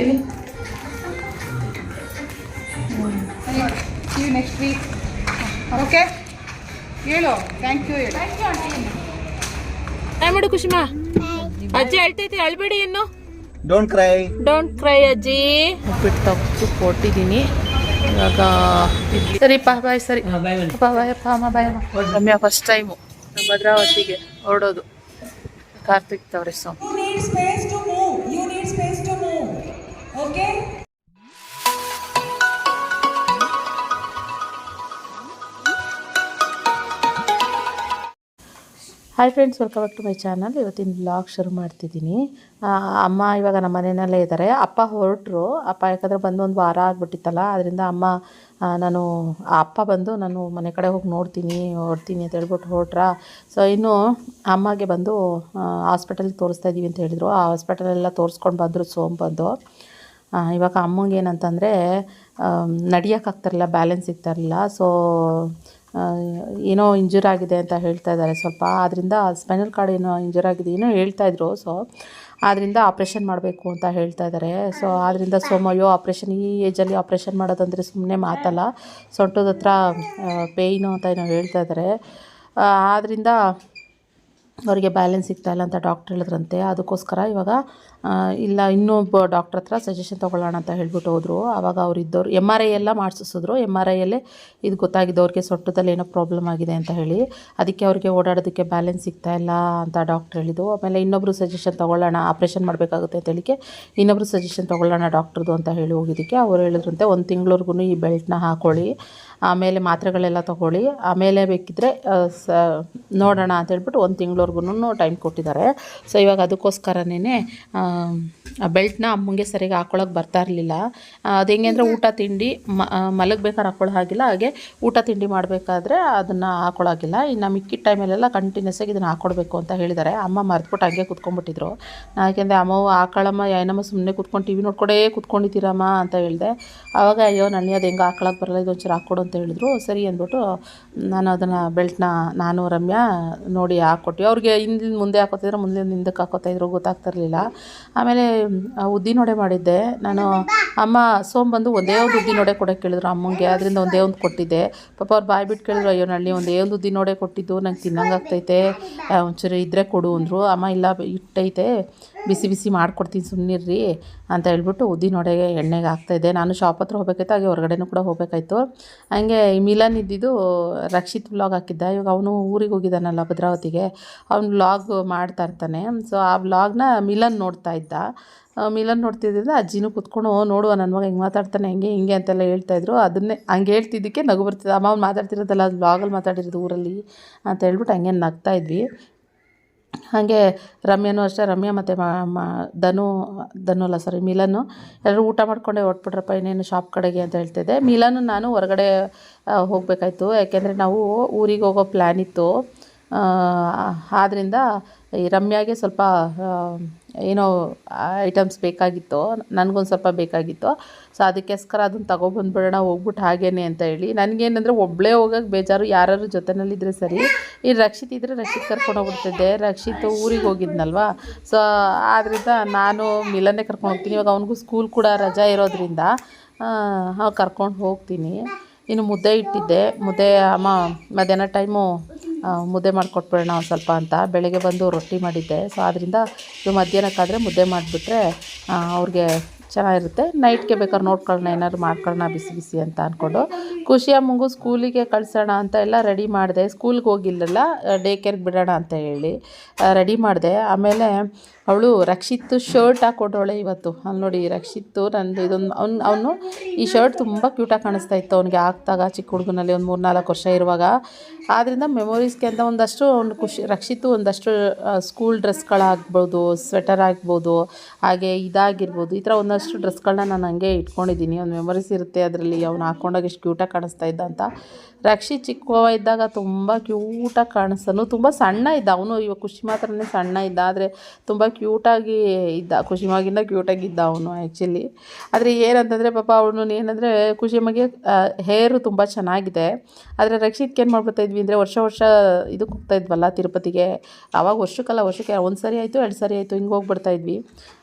ಎಲ್ಲಿ you next week okay ಹೇಳು. Thank you ಹೇಳು. ಹಾಯ್ ಮಾಡು ಕುಶಿಮಾ ಅಜ್ಜಿ ಅಳ್ತೈತಿ ಅಳ್ಬೇಡಿ ಇನ್ನು. ಡೋಂಟ್ ಕ್ರೈ ಡೋಂಟ್ ಕ್ರೈ ಅಜ್ಜಿ. ಉಪ್ಪಿಟ್ಟು ತಪ್ಪು ಕೊಟ್ಟಿದ್ದೀನಿ. ಇವಾಗ ಇಡ್ಲಿ. ಸರಿಪ್ಪ ಬಾಯ್ ಸರಿ. ಅಪ್ಪ ಬಾಯ್ ಅಪ್ಪ ಅಮ್ಮ ಬಾಯ್ ಅಮ್ಮ ರಮ್ಯಾ ಫಸ್ಟ್ ಟೈಮು ಭದ್ರಾವತಿಗೆ ಹೊರಡೋದು. Karthik ತವ್ರೆ so hi friends welcome back to my channel ಇವತ್ತಿನ ಬ್ಲಾಗ್ ಶುರು ಮಾಡ್ತಿದ್ದೀನಿ. ಅಮ್ಮ ಇವಾಗ ನಮ್ಮ ಮನೆಯಲ್ಲೇ ಇದ್ದಾರೆ. ಅಪ್ಪ ಹೊರಟರು. ಅಪ್ಪ ಯಾಕಂದರೆ ಬಂದು ಒಂದು ವಾರ ಆಗ್ಬಿಟ್ಟಿತ್ತಲ್ಲ ಅದರಿಂದ ಅಮ್ಮ ನಾನು ಅಪ್ಪ ಬಂದು ನಾನು ಮನೆ ಕಡೆ ಹೋಗಿ ನೋಡ್ತೀನಿ ಹೊಡ್ತೀನಿ ಅಂತ ಹೇಳ್ಬಿಟ್ಟು ಹೊರಟ್ರ. ಸೊ ಇನ್ನು ಅಮ್ಮಗೆ ಬಂದು ಹಾಸ್ಪಿಟಲ್ಗೆ ತೋರಿಸ್ತಾ ಇದ್ದೀವಿ ಅಂತ ಹೇಳಿದರು. ಆ ಹಾಸ್ಪಿಟಲೆಲ್ಲ ತೋರಿಸ್ಕೊಂಡು ಬಂದರು ಸೋಮ್ ಬಂದು. ಇವಾಗ ಅಮ್ಮಂಗೆ ಏನಂತಂದರೆ ನಡಿಯೋಕ್ಕಾಗ್ತಾರಲ್ಲ ಬ್ಯಾಲೆನ್ಸ್ ಇರ್ತಾರಿಲ್ಲ ಸೊ ಏನೋ ಇಂಜೂರ್ ಆಗಿದೆ ಅಂತ ಹೇಳ್ತಾ ಇದ್ದಾರೆ ಸ್ವಲ್ಪ. ಆದ್ದರಿಂದ ಸ್ಪೈನಲ್ ಕಾರ್ಡ್ ಏನೋ ಇಂಜೂರ್ ಆಗಿದೆ ಏನೋ ಹೇಳ್ತಾ ಇದ್ರು. ಸೊ ಆದ್ದರಿಂದ ಆಪ್ರೇಷನ್ ಮಾಡಬೇಕು ಅಂತ ಹೇಳ್ತಾ ಇದ್ದಾರೆ. ಸೊ ಆದ್ದರಿಂದ ಸೋಮಯ್ಯೋ ಆಪ್ರೇಷನ್ ಈ ಏಜಲ್ಲಿ ಆಪ್ರೇಷನ್ ಮಾಡೋದಂದರೆ ಸುಮ್ಮನೆ ಮಾತಲ್ಲ. ಸೊಂಟದ ಹತ್ರ ಪೇಯ್ನು ಅಂತ ಏನೋ ಹೇಳ್ತಾ ಇದ್ದಾರೆ. ಆದ್ದರಿಂದ ಅವರಿಗೆ ಬ್ಯಾಲೆನ್ಸ್ ಸಿಗ್ತಾ ಇಲ್ಲ ಅಂತ ಡಾಕ್ಟ್ರ್ ಹೇಳಿದ್ರಂತೆ. ಅದಕ್ಕೋಸ್ಕರ ಇವಾಗ ಇಲ್ಲ, ಇನ್ನೊಬ್ಬ ಡಾಕ್ಟ್ರ್ ಹತ್ರ ಸಜೆಷನ್ ತೊಗೊಳ್ಳೋಣ ಅಂತ ಹೇಳ್ಬಿಟ್ಟು ಹೋದರು. ಆವಾಗ ಅವ್ರು ಇದ್ದವ್ರು ಎಂ ಆರ್ ಐ ಎಲ್ಲ ಮಾಡಿಸಿದ್ರು ಎಂ ಆರ್ ಐಯಲ್ಲೇ ಇದು ಗೊತ್ತಾಗಿದ್ದು ಅವ್ರಿಗೆ ಸೊಟ್ಟದಲ್ಲಿ ಏನೋ ಪ್ರಾಬ್ಲಮ್ ಆಗಿದೆ ಅಂತ ಹೇಳಿ. ಅದಕ್ಕೆ ಅವ್ರಿಗೆ ಓಡಾಡೋದಕ್ಕೆ ಬ್ಯಾಲೆನ್ಸ್ ಸಿಗ್ತಾ ಇಲ್ಲ ಅಂತ ಡಾಕ್ಟ್ರ್ ಹೇಳಿದ್ರು. ಆಮೇಲೆ ಇನ್ನೊಬ್ಬರು ಸಜೆಷನ್ ತೊಗೊಳ್ಳೋಣ ಆಪ್ರೇಷನ್ ಮಾಡಬೇಕಾಗುತ್ತೆ ಅಂತ ಹೇಳಿಕೆ ಇನ್ನೊಬ್ಬರು ಸಜೆಷನ್ ತೊಗೊಳ್ಳೋಣ ಡಾಕ್ಟ್ರದ್ದು ಅಂತ ಹೇಳಿ ಹೋಗಿದ್ದಕ್ಕೆ ಅವ್ರು ಹೇಳಿದ್ರಂತೆ, ಒಂದು ತಿಂಗಳವರೆಗೂ ಈ ಬೆಲ್ಟ್ನ ಹಾಕೊಳ್ಳಿ, ಆಮೇಲೆ ಮಾತ್ರೆಗಳೆಲ್ಲ ತೊಗೊಳ್ಳಿ, ಆಮೇಲೆ ಬೇಕಿದ್ದರೆ ಸ, ನೋಡೋಣ ಅಂತ ಹೇಳ್ಬಿಟ್ಟು ಒಂದು ತಿಂಗಳವರೆಗೂ ಟೈಮ್ ಕೊಟ್ಟಿದ್ದಾರೆ. ಸೊ ಇವಾಗ ಅದಕ್ಕೋಸ್ಕರನೇ ಆ ಬೆಲ್ಟ್ನ ಅಮ್ಮಂಗೆ ಸರಿಯಾಗಿ ಹಾಕೊಳಕ್ಕೆ ಬರ್ತಾ ಇರಲಿಲ್ಲ. ಅದು ಹೆಂಗೆ ಅಂದರೆ ಊಟ ತಿಂಡಿ ಮಲಗಬೇಕಾದ್ರೆ ಹಾಕೊಳ್ಳೋ ಹಾಗಿಲ್ಲ ಹಾಗೆ ಊಟ ತಿಂಡಿ ಮಾಡಬೇಕಾದ್ರೆ ಅದನ್ನು ಹಾಕೊಳ್ಳೋಗಿಲ್ಲ ಇನ್ನು ಮಿಕ್ಕಿದ ಟೈಮಲ್ಲೆಲ್ಲ ಕಂಟಿನ್ಯೂಸ್ ಆಗಿ ಇದನ್ನು ಹಾಕ್ಕೊಡ್ಬೇಕು ಅಂತ ಹೇಳಿದ್ದಾರೆ. ಅಮ್ಮ ಮರೆತ್ಬಿಟ್ಟು ಹಂಗೆ ಕುತ್ಕೊಂಡ್ಬಿಟ್ಟಿದ್ರು. ಯಾಕೆಂದರೆ ಅಮ್ಮ ಹಾಕೊಳ್ಳಮ್ಮ ಏನಮ್ಮ ಸುಮ್ಮನೆ ಕುತ್ಕೊಂಡು ಟಿ ವಿ ನೋಡ್ಕೊಡೇ ಕುತ್ಕೊಂಡಿದ್ದೀರಮ್ಮ ಅಂತ ಹೇಳಿದೆ. ಆವಾಗ ಅಯ್ಯೋ ನನಗೆ ಅದು ಹೆಂಗೆ ಹಾಕೊಳಕ್ಕೆ ಬರಲ್ಲ, ಇದೊಂಚೂರು ಹಾಕ್ಕೊಡು ಅಂತ ಹೇಳಿದ್ರು. ಸರಿ ಅಂದ್ಬಿಟ್ಟು, ನಾನು ಅದನ್ನು ಬೆಲ್ಟ್ನ, ನಾನು, ರಮ್ಯಾ, ನೋಡಿ ಹಾಕ್ಕೊಟ್ಟು ಅವ್ರಿಗೆ ಹಿಂದಿನ ಮುಂದೆ ಹಾಕೋತಿದ್ರೆ ಮುಂದೆ ಹಿಂದಕ್ಕೆ ಹಾಕೋತಾಯಿದ್ರು ಗೊತ್ತಾಗ್ತಿರ್ಲಿಲ್ಲ ಆಮೇಲೆ ಉದ್ದಿನ ಉದ್ದಿನೊಡೆ ಮಾಡಿದ್ದೆ. ನಾನು ಅಮ್ಮ ಸೋಮ್ ಬಂದು ಒಂದೇ ಒಂದು ಉದ್ದಿನೊಡೆ ಕೊಡೋಕೆ ಕೇಳಿದ್ರು ಅಮ್ಮಂಗೆ. ಅದರಿಂದ ಒಂದೇ ಒಂದು ಕೊಟ್ಟಿದ್ದೆ. ಪಾಪ ಅವ್ರು ಬಾಯ್ ಬಿಟ್ಟು ಕೇಳಿದ್ರು ಅಯ್ಯೋ ನಳ್ಳಿ ಒಂದೇ ಒಂದು ಉದ್ದಿನೊಡೆ ಕೊಟ್ಟಿದ್ದು ನಂಗೆ ತಿನ್ನಂಗೆ ಆಗ್ತೈತೆ. ಆ, ಒಂಚೂರು ಇದ್ದರೆ ಕೊಡು ಅಂದರು. ಅಮ್ಮ ಇಲ್ಲ ಇಟ್ಟೈತೆ. ಬಿಸಿ ಬಿಸಿ ಮಾಡಿಕೊಡ್ತೀನಿ ಸುಮ್ಮನಿರ್ರಿ ಅಂತ ಹೇಳ್ಬಿಟ್ಟು ಉದ್ದಿನೊಡೆಗೆ ಎಣ್ಣೆಗೆ ಹಾಕ್ತಾಯಿದ್ದೆ ನಾನು ಶಾಪ್ ಹತ್ರ ಹೋಗ್ಬೇಕಾಯ್ತು ಹಾಗೆ ಹೊರಗಡೆನೂ ಕೂಡ ಹೋಗಬೇಕಾಯ್ತು. ಹಂಗೆ ಮಿಲನ್ ಇದ್ದಿದ್ದು ರಕ್ಷಿತ್ ವ್ಲಾಗ್ ಹಾಕಿದ್ದ. ಇವಾಗ ಅವನು ಊರಿಗೆ ಹೋಗಿದ್ದಾನಲ್ಲ ಭದ್ರಾವತಿಗೆ. ಅವ್ನು ವ್ಲಾಗ್ ಮಾಡ್ತಾ ಇರ್ತಾನೆ. ಸೊ ಆ ವ್ಲಾಗ್ನ ಮಿಲನ್ ನೋಡ್ತಾ ಇದ್ದ. ಮಿಲನ್ ನೋಡ್ತಿದ್ದಿಂದ ಅಜ್ಜಿನೂ ಕುತ್ಕೊಂಡು "ಓ, ನೋಡುವ ನನ್ನ ಮಗ ಹಿಂಗೆ ಮಾತಾಡ್ತಾನೆ ಹೆಂಗೆ ಹಿಂಗೆ ಅಂತೆಲ್ಲ ಹೇಳ್ತಾಯಿದ್ರು ಅದನ್ನೇ ಹಂಗೆ ಹೇಳ್ತಿದ್ದಕ್ಕೆ ನಗು ಬರ್ತಿದ್ದೆ ಅಮ್ಮ ಅವ್ನು ಮಾತಾಡ್ತಿರೋದಲ್ಲ ಅದು ವ್ಲಾಗಲ್ಲಿ ಮಾತಾಡಿರೋದು ಊರಲ್ಲಿ ಅಂತ ಹೇಳ್ಬಿಟ್ಟು ಹಂಗೆ ನಗ್ತಾ ಇದ್ವಿ. ಹಾಗೆ ರಮ್ಯನೂ ಅಷ್ಟೇ, ರಮ್ಯಾ ಮತ್ತು ಧನು ಧನು ಅಲ್ಲ ಸಾರಿ ಮಿಲನು. ಎಲ್ಲರೂ ಊಟ ಮಾಡ್ಕೊಂಡೆ ಹೊಟ್ಬಿಟ್ರಪ್ಪ ಇನ್ನೇನು ಶಾಪ್ ಕಡೆಗೆ ಅಂತ ಹೇಳ್ತಿದ್ದೆ. ಮಿಲನು ನಾನು ಹೊರಗಡೆ ಹೋಗಬೇಕಾಯ್ತು. ಯಾಕೆಂದರೆ ನಾವು ಊರಿಗೆ ಹೋಗೋ ಪ್ಲ್ಯಾನ್ ಇತ್ತು. ಆದ್ದರಿಂದ ಈ ರಮ್ಯಾಗೆ ಸ್ವಲ್ಪ ಏನೋ ಐಟಮ್ಸ್ ಬೇಕಾಗಿತ್ತು, ನನಗೊಂದು ಸ್ವಲ್ಪ ಬೇಕಾಗಿತ್ತು, ಸೊ ಅದಕ್ಕೋಸ್ಕರ ಅದನ್ನು ತೊಗೊಬಂದ್ಬಿಡೋಣ ಹೋಗ್ಬಿಟ್ಟು ಹಾಗೇನೆ ಅಂತ ಹೇಳಿ. ನನಗೇನಂದರೆ ಒಬ್ಬಳೇ ಹೋಗೋಕೆ ಬೇಜಾರು, ಯಾರಾದ್ರು ಜೊತೆನಲ್ಲಿದ್ದರೆ ಸರಿ. ಈ ರಕ್ಷಿತ್ ಇದ್ದರೆ ರಕ್ಷಿತ್ ಕರ್ಕೊಂಡು ಹೋಗ್ಬಿಡ್ತಿದ್ದೆ. ರಕ್ಷಿತ್ ಊರಿಗೆ ಹೋಗಿದ್ನಲ್ವ? ಸೊ ಆದ್ದರಿಂದ ನಾನು ಮಿಲನ್ನೇ ಕರ್ಕೊಂಡು ಹೋಗ್ತೀನಿ. ಇವಾಗ ಅವನಿಗೂ ಸ್ಕೂಲ್ ಕೂಡ ರಜಾ ಇರೋದ್ರಿಂದ ಕರ್ಕೊಂಡು ಹೋಗ್ತೀನಿ. ಇನ್ನು ಮುದ್ದೆ ಇಟ್ಟಿದ್ದೆ. ಮುದ್ದೆ, ಅಮ್ಮ, ಮಧ್ಯಾಹ್ನ ಟೈಮು ಮುದ್ದೆ ಮಾಡಿಕೊಟ್ಬಿಡೋಣ ಒಂದು ಸ್ವಲ್ಪ ಅಂತ. ಬೆಳಗ್ಗೆ ಬಂದು ರೊಟ್ಟಿ ಮಾಡಿದ್ದೆ. ಸೊ ಆದ್ದರಿಂದ ಇದು ಮಧ್ಯಾಹ್ನಕ್ಕಾದರೆ ಮುದ್ದೆ ಮಾಡಿಬಿಟ್ರೆ ಅವ್ರಿಗೆ ಚೆನ್ನಾಗಿರುತ್ತೆ. ನೈಟ್ಗೆ ಬೇಕಾದ್ರೆ ನೋಡ್ಕೊಳ್ಳೋಣ ಏನಾದ್ರು ಮಾಡ್ಕೊಳ್ಳೋಣ ಬಿಸಿ ಬಿಸಿ ಅಂತ ಅಂದ್ಕೊಂಡು ಖುಷಿಯ ಮುಂಗು ಸ್ಕೂಲಿಗೆ ಕಳಿಸೋಣ ಅಂತ ಎಲ್ಲ ರೆಡಿ ಮಾಡಿದೆ. ಸ್ಕೂಲ್ಗೆ ಹೋಗಿಲ್ಲಲ್ಲ ಡೇ ಕೇರ್ಗೆ ಬಿಡೋಣ ಅಂತ ಹೇಳಿ ರೆಡಿ ಮಾಡಿದೆ. ಆಮೇಲೆ ಅವಳು ರಕ್ಷಿತ್ ಶರ್ಟ್ ಹಾಕ್ಕೊಟ್ಟವಳೆ ಇವತ್ತು. ಅಲ್ಲಿ ನೋಡಿ ರಕ್ಷಿತ್ತು ನಂದು ಇದೊಂದು ಅವ್ನು ಅವನು ಈ ಶರ್ಟ್ ತುಂಬ ಕ್ಯೂಟಾಗಿ ಕಾಣಿಸ್ತಾ ಇತ್ತು ಅವ್ನಿಗೆ ಹಾಕ್ದಾಗ ಚಿಕ್ಕ ಹುಡುಗನಲ್ಲಿ ಒಂದು ಮೂರು ನಾಲ್ಕು ವರ್ಷ ಇರುವಾಗ. ಆದ್ದರಿಂದ ಮೆಮೊರೀಸ್ಗೆ ಅಂತ ಒಂದಷ್ಟು ಒಂದು ಖುಷಿ ರಕ್ಷಿತ್ತು ಒಂದಷ್ಟು ಸ್ಕೂಲ್ ಡ್ರೆಸ್ಗಳಾಗ್ಬೋದು ಸ್ವೆಟರ್ ಆಗ್ಬೋದು, ಹಾಗೆ ಇದಾಗಿರ್ಬೋದು, ಈ ಥರ ಒಂದಷ್ಟು ಡ್ರೆಸ್ಗಳನ್ನ ನಾನು ಹಂಗೆ ಇಟ್ಕೊಂಡಿದ್ದೀನಿ. ಒಂದು ಮೆಮೊರೀಸ್ ಇರುತ್ತೆ ಅದರಲ್ಲಿ. ಅವ್ನು ಹಾಕ್ಕೊಂಡಾಗ ಎಷ್ಟು ಕ್ಯೂಟಾಗಿ ಕಾಣಿಸ್ತಾ ಇದ್ದ ಅಂತ. ರಕ್ಷಿತ್ ಚಿಕ್ಕವ ಇದ್ದಾಗ ತುಂಬ ಕ್ಯೂಟಾಗಿ ಕಾಣಿಸ್ತಾನು. ತುಂಬ ಸಣ್ಣ ಇದ್ದ. ಅವನು ಇವಾಗ ಖುಷಿ ಮಾತ್ರನೇ ಸಣ್ಣ ಇದ್ದ. ಆದರೆ ತುಂಬ ಕ್ಯೂಟಾಗಿ ಇದ್ದ. ಖುಷಿಮಾಗಿಂದ ಕ್ಯೂಟಾಗಿ ಇದ್ದ ಅವನು ಆ್ಯಕ್ಚುಲಿ ಆದರೆ ಏನಂತಂದರೆ ಪಾಪ ಅವನು ಏನಂದರೆ ಖುಷಿಮಾಗೆ ಹೇರು ತುಂಬ ಚೆನ್ನಾಗಿದೆ. ಆದರೆ ರಕ್ಷಿತ್ಗೆ ಏನು ಮಾಡ್ಬಿಡ್ತಾ ಇದ್ವಿ ಅಂದರೆ ವರ್ಷ ವರ್ಷ ಇದಕ್ಕೆ ಹೋಗ್ತಾ ಇದ್ವಲ್ಲ ತಿರುಪತಿಗೆ. ಆವಾಗ ವರ್ಷಕ್ಕಲ್ಲ, ವರ್ಷಕ್ಕೆ ಒಂದು ಸರಿ ಆಯಿತು ಎರಡು ಸರಿ ಆಯಿತು ಹಿಂಗೆ ಹೋಗ್ಬಿಡ್ತಾ ಇದ್ವಿ.